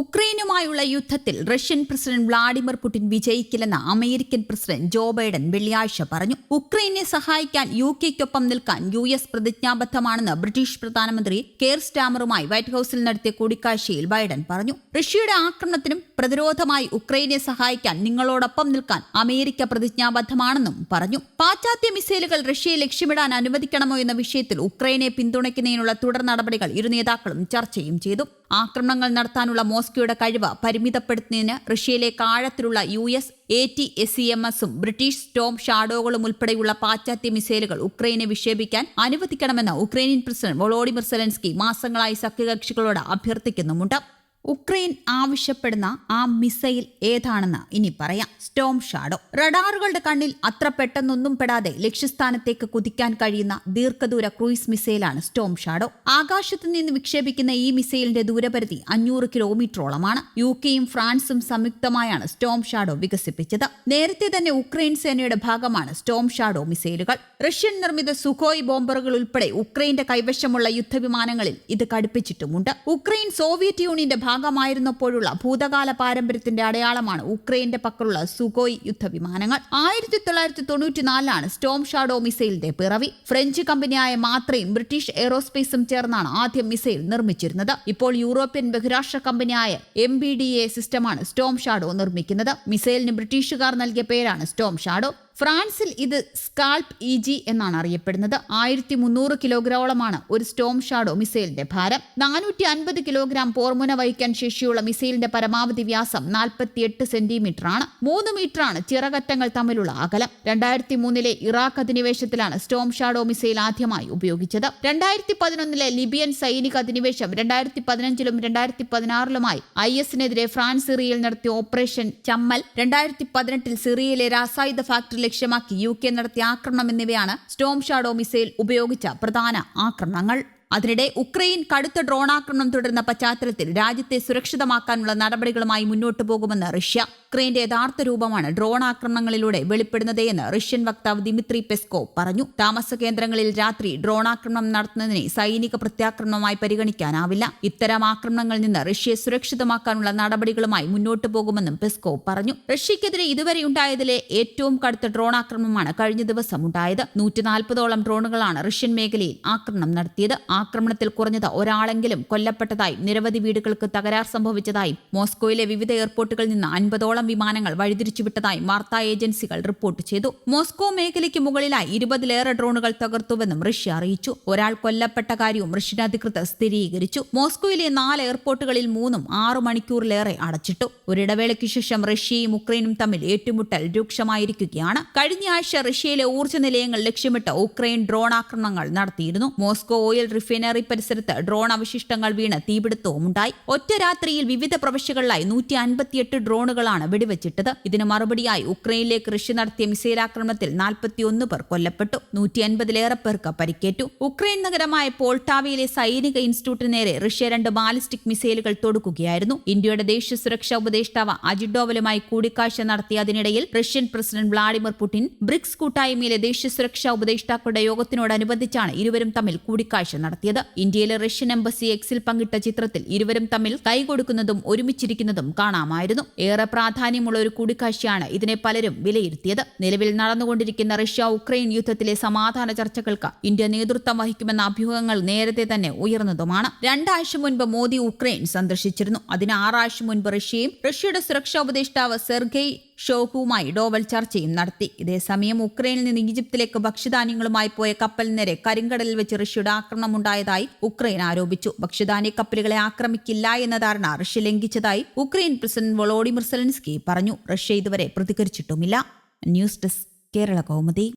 ഉക്രൈനുമായുള്ള യുദ്ധത്തിൽ Russian president Vladimir Putin വിജയിക്കില്ലെന്ന് American president Joe Biden വെള്ളിയാഴ്ച പറഞ്ഞു. ഉക്രൈനെ സഹായിക്കാൻ യു കെക്കൊപ്പം നിൽക്കാൻ യു എസ് പ്രതിജ്ഞാബദ്ധമാണെന്ന് ബ്രിട്ടീഷ് പ്രധാനമന്ത്രി കെയർ സ്റ്റാമറുമായി വൈറ്റ് ഹൌസിൽ നടത്തിയ കൂടിക്കാഴ്ചയിൽ ബൈഡൻ പറഞ്ഞു. റഷ്യയുടെ ആക്രമണത്തിനും പ്രതിരോധമായി ഉക്രൈനെ സഹായിക്കാൻ നിങ്ങളോടൊപ്പം നിൽക്കാൻ അമേരിക്ക പ്രതിജ്ഞാബദ്ധമാണെന്നും പറഞ്ഞു. പാശ്ചാത്യ മിസൈലുകൾ റഷ്യയെ ലക്ഷ്യമിടാൻ അനുവദിക്കണമോ എന്ന വിഷയത്തിൽ ഉക്രൈനെ പിന്തുണയ്ക്കുന്നതിനുള്ള തുടർ നടപടികൾ ഇരു നേതാക്കളും ചർച്ചയും ചെയ്തു. ആക്രമണങ്ങൾ നടത്താനുള്ള മോസ്കോയുടെ കഴിവ് പരിമിതപ്പെടുത്തുന്നതിന് റഷ്യയിലേക്ക് ആഴത്തിലുള്ള U S A T S C M എസും ബ്രിട്ടീഷ് സ്റ്റോം ഷാഡോകളും ഉൾപ്പെടെയുള്ള പാശ്ചാത്യ മിസൈലുകൾ ഉക്രൈനെ വിക്ഷേപിക്കാൻ അനുവദിക്കണമെന്ന് ഉക്രൈനിയൻ പ്രസിഡന്റ് വൊളോഡിമിർ സെലൻസ്കി മാസങ്ങളായി സഖ്യകക്ഷികളോട് അഭ്യർത്ഥിക്കുന്നുമുണ്ട്. ഉക്രൈൻ ആവശ്യപ്പെടുന്ന ആ മിസൈൽ ഏതാണെന്ന് ഇനി പറയാം. സ്റ്റോം ഷാഡോ റഡാറുകളുടെ കണ്ണിൽ അത്ര പെട്ടെന്നൊന്നും പെടാതെ ലക്ഷ്യസ്ഥാനത്തേക്ക് കുതിക്കാൻ കഴിയുന്ന ദീർഘദൂര ക്രൂയിസ് മിസൈലാണ് സ്റ്റോം ഷാഡോ ആകാശത്തു നിന്ന് വിക്ഷേപിക്കുന്ന ഈ മിസൈലിന്റെ ദൂരപരിധി അഞ്ഞൂറ് കിലോമീറ്ററോളമാണ്. യു കെയും ഫ്രാൻസും സംയുക്തമായാണ് സ്റ്റോം ഷാഡോ വികസിപ്പിച്ചത്. നേരത്തെ തന്നെ ഉക്രൈൻ സേനയുടെ ഭാഗമാണ് സ്റ്റോം ഷാഡോ മിസൈലുകൾ. റഷ്യൻ നിർമ്മിത സുഖോയ് ബോംബറുകൾ ഉൾപ്പെടെ ഉക്രൈന്റെ കൈവശമുള്ള യുദ്ധവിമാനങ്ങളിൽ ഇത് ഘടിപ്പിച്ചിട്ടുമുണ്ട്. ഉക്രൈൻ സോവിയറ്റ് യൂണിയന്റെ ഭാഗമായിരുന്നപ്പോഴുള്ള ഭൂതകാല പാരമ്പര്യത്തിന്റെ അടയാളമാണ് ഉക്രൈന്റെ പക്കലുള്ള സുഗോയ് യുദ്ധവിമാനങ്ങൾ. ആയിരത്തി തൊള്ളായിരത്തി തൊണ്ണൂറ്റിനാലിലാണ് സ്റ്റോം ഷാഡോ മിസൈലിന്റെ പിറവി. ഫ്രഞ്ച് കമ്പനിയായ മാത്രയും ബ്രിട്ടീഷ് എയ്റോസ്പേസും ചേർന്നാണ് ആദ്യം മിസൈൽ നിർമ്മിച്ചിരുന്നത്. ഇപ്പോൾ യൂറോപ്യൻ ബഹിരാഷ്ട്ര കമ്പനിയായ എം ബി ഡി എ സിസ്റ്റമാണ് സ്റ്റോം ഷാഡോ നിർമ്മിക്കുന്നത്. മിസൈലിന് ബ്രിട്ടീഷുകാർ നൽകിയ പേരാണ് സ്റ്റോം ഷാഡോ ഫ്രാൻസിൽ ഇത് സ്കാൾപ്പ് ഇ ജി എന്നാണ് അറിയപ്പെടുന്നത്. ആയിരത്തി മുന്നൂറ് കിലോഗ്രാമോളമാണ് ഒരു സ്റ്റോം ഷാഡോ മിസൈലിന്റെ ഭാരം. നാനൂറ്റി അൻപത് കിലോഗ്രാം പോർമുന വഹിക്കാൻ ശേഷിയുള്ള മിസൈലിന്റെ പരമാവധി വ്യാസം നാൽപ്പത്തിയെട്ട് സെന്റിമീറ്റർ ആണ് മൂന്ന് ആണ് ചിറകറ്റങ്ങൾ തമ്മിലുള്ള അകലം. രണ്ടായിരത്തി മൂന്നിലെ ഇറാഖ് അധിനിവേശത്തിലാണ് സ്റ്റോം ഷാഡോ മിസൈൽ ആദ്യമായി ഉപയോഗിച്ചത്. രണ്ടായിരത്തി പതിനൊന്നിലെ ലിബിയൻ സൈനിക അധിനിവേശം രണ്ടായിരത്തി പതിനഞ്ചിലും രണ്ടായിരത്തി പതിനാറിലുമായി ഐ എസിനെതിരെ ഫ്രാൻസ് സിറിയയിൽ നടത്തിയ ഓപ്പറേഷൻ ചമ്മൽ. രണ്ടായിരത്തി പതിനെട്ടിൽ സിറിയയിലെ രാസായുധ ഫാക്ടറി ലക്ഷ്യമാക്കി യു കെ നടത്തിയ ആക്രമണം എന്നിവയാണ് സ്റ്റോം ഷാഡോ മിസൈൽ ഉപയോഗിച്ച പ്രധാന ആക്രമണങ്ങൾ. അതിനിടെ ഉക്രൈൻ കടുത്ത ഡ്രോൺ ആക്രമണം തുടരുന്ന പശ്ചാത്തലത്തിൽ രാജ്യത്തെ സുരക്ഷിതമാക്കാനുള്ള നടപടികളുമായി മുന്നോട്ടു പോകുമെന്ന് റഷ്യ. ഉക്രൈന്റെ യഥാർത്ഥ രൂപമാണ് ഡ്രോൺ ആക്രമണങ്ങളിലൂടെ വെളിപ്പെടുന്നതെന്ന് റഷ്യൻ വക്താവ് ദിമിത്രി പെസ്കോ പറഞ്ഞു. താമസ കേന്ദ്രങ്ങളിൽ രാത്രി ഡ്രോൺ ആക്രമണം നടത്തുന്നതിനെ സൈനിക പ്രത്യാക്രമണമായി പരിഗണിക്കാനാവില്ല. ഇത്തരം ആക്രമണങ്ങളിൽ നിന്ന് റഷ്യയെ സുരക്ഷിതമാക്കാനുള്ള നടപടികളുമായി മുന്നോട്ടു പോകുമെന്നും പെസ്കോ പറഞ്ഞു. റഷ്യക്കെതിരെ ഇതുവരെ ഉണ്ടായതിലെ ഏറ്റവും കടുത്ത ഡ്രോൺ ആക്രമണമാണ് കഴിഞ്ഞ ദിവസം ഉണ്ടായത്. നൂറ്റിനാൽപ്പതോളം ഡ്രോണുകളാണ് റഷ്യൻ മേഖലയിൽ ആക്രമണം നടത്തിയത്. ആക്രമണത്തിൽ കുറഞ്ഞത് ഒരാളെങ്കിലും കൊല്ലപ്പെട്ടതായും നിരവധി വീടുകൾക്ക് തകരാർ സംഭവിച്ചതായും മോസ്കോയിലെ വിവിധ എയർപോർട്ടുകളിൽ നിന്ന് അൻപതോളം വിമാനങ്ങൾ വഴിതിരിച്ചുവിട്ടതായി വാർത്താ ഏജൻസികൾ റിപ്പോർട്ട് ചെയ്തു. മോസ്കോ മേഖലയ്ക്ക് മുകളിലായി ഇരുപതിലേറെ ഡ്രോണുകൾ തകർത്തുവെന്നും റഷ്യ അറിയിച്ചു. ഒരാൾ കൊല്ലപ്പെട്ട കാര്യവും റഷ്യൻ അധികൃതർ സ്ഥിരീകരിച്ചു. മോസ്കോയിലെ നാല് എയർപോർട്ടുകളിൽ മൂന്നും ആറു മണിക്കൂറിലേറെ അടച്ചിട്ടു. ഒരിടവേളയ്ക്ക് ശേഷം റഷ്യയും ഉക്രൈനും തമ്മിൽ ഏറ്റുമുട്ടൽ രൂക്ഷമായിരിക്കുകയാണ്. കഴിഞ്ഞ ആഴ്ച റഷ്യയിലെ ഊർജ നിലയങ്ങൾ ലക്ഷ്യമിട്ട് ഉക്രൈൻ ഡ്രോൺ ആക്രമണങ്ങൾ നടത്തിയിരുന്നു. മോസ്കോ ഓയിൽ റിഫൈനറി പരിസരത്ത് ഡ്രോൺ അവശിഷ്ടങ്ങൾ വീണ് തീപിടുത്തവും ഉണ്ടായി ഒറ്റ രാത്രിയിൽ വിവിധ പ്രവശ്യകളിലായി നൂറ്റി അൻപത്തിയെട്ട് ഡ്രോണുകളാണ് വെടിവെച്ചിട്ടത് ഇതിന് മറുപടിയായി ഉക്രൈനിലേക്ക് റഷ്യ നടത്തിയ മിസൈൽ ആക്രമണത്തിൽ നാൽപ്പത്തിയൊന്ന് പേർ കൊല്ലപ്പെട്ടു. നൂറ്റി അൻപതിലേറെ പേർക്ക് പരിക്കേറ്റു. ഉക്രൈൻ നഗരമായ പോൾട്ടാവയിലെ സൈനിക ഇൻസ്റ്റിറ്റ്യൂട്ടിന് നേരെ റഷ്യ രണ്ട് ബാലിസ്റ്റിക് മിസൈലുകൾ തൊടുക്കുകയായിരുന്നു. ഇന്ത്യയുടെ ദേശീയ സുരക്ഷാ ഉപദേഷ്ടാവ് അജിത് ഡോവലുമായി കൂടിക്കാഴ്ച നടത്തിയ അതിനിടയിൽ Russian president Vladimir Putin BRICS കൂട്ടായ്മയിലെ ദേശീയ സുരക്ഷാ ഉപദേഷ്ടാക്കളുടെ യോഗത്തിനോടനുബന്ധിച്ചാണ് ഇരുവരും തമ്മിൽ കൂടിക്കാഴ്ച നടത്തിയത്. ഇന്ത്യയിലെ റഷ്യൻ എംബസി എക്സിൽ പങ്കിട്ട ചിത്രത്തിൽ ഇരുവരും തമ്മിൽ കൈകൊടുക്കുന്നതും ഒരുമിച്ചിരിക്കുന്നതും കാണാമായിരുന്നു. ഏറെ പ്രാധാന്യമുള്ള ഒരു കൂടിക്കാഴ്ചയാണ് ഇതിനെ പലരും വിലയിരുത്തിയത്. നിലവിൽ നടന്നുകൊണ്ടിരിക്കുന്ന റഷ്യ ഉക്രൈൻ യുദ്ധത്തിലെ സമാധാന ചർച്ചകൾക്ക് ഇന്ത്യ നേതൃത്വം വഹിക്കുമെന്ന അഭ്യൂഹങ്ങൾ നേരത്തെ തന്നെ ഉയർന്നതുമാണ്. രണ്ടാഴ്ച മുൻപ് മോദി ഉക്രൈൻ സന്ദർശിച്ചിരുന്നു. അതിന് ആറാഴ്ച മുൻപ് റഷ്യയും റഷ്യയുടെ സുരക്ഷാ ഉപദേഷ്ടാവ് സെർഗെയ് ഷോഹുവുമായി ഡോവൽ ചർച്ചയും നടത്തി. ഇതേസമയം ഉക്രൈനിൽ നിന്ന് ഈജിപ്തിലേക്ക് ഭക്ഷ്യധാന്യങ്ങളുമായി പോയ കപ്പൽ നേരെ കരിങ്കടലിൽ വെച്ച് റഷ്യയുടെ ആക്രമണം ഉണ്ടായതായി ഉക്രൈൻ ആരോപിച്ചു. ഭക്ഷ്യധാന്യ കപ്പലുകളെ ആക്രമിക്കില്ല എന്ന ധാരണ റഷ്യ ലംഘിച്ചതായി ഉക്രൈൻ പ്രസിഡന്റ് വൊളോഡിമിർ സെലൻസ്കി പറഞ്ഞു. റഷ്യ ഇതുവരെ പ്രതികരിച്ചിട്ടുമില്ല. News desk Kerala Kaumudi.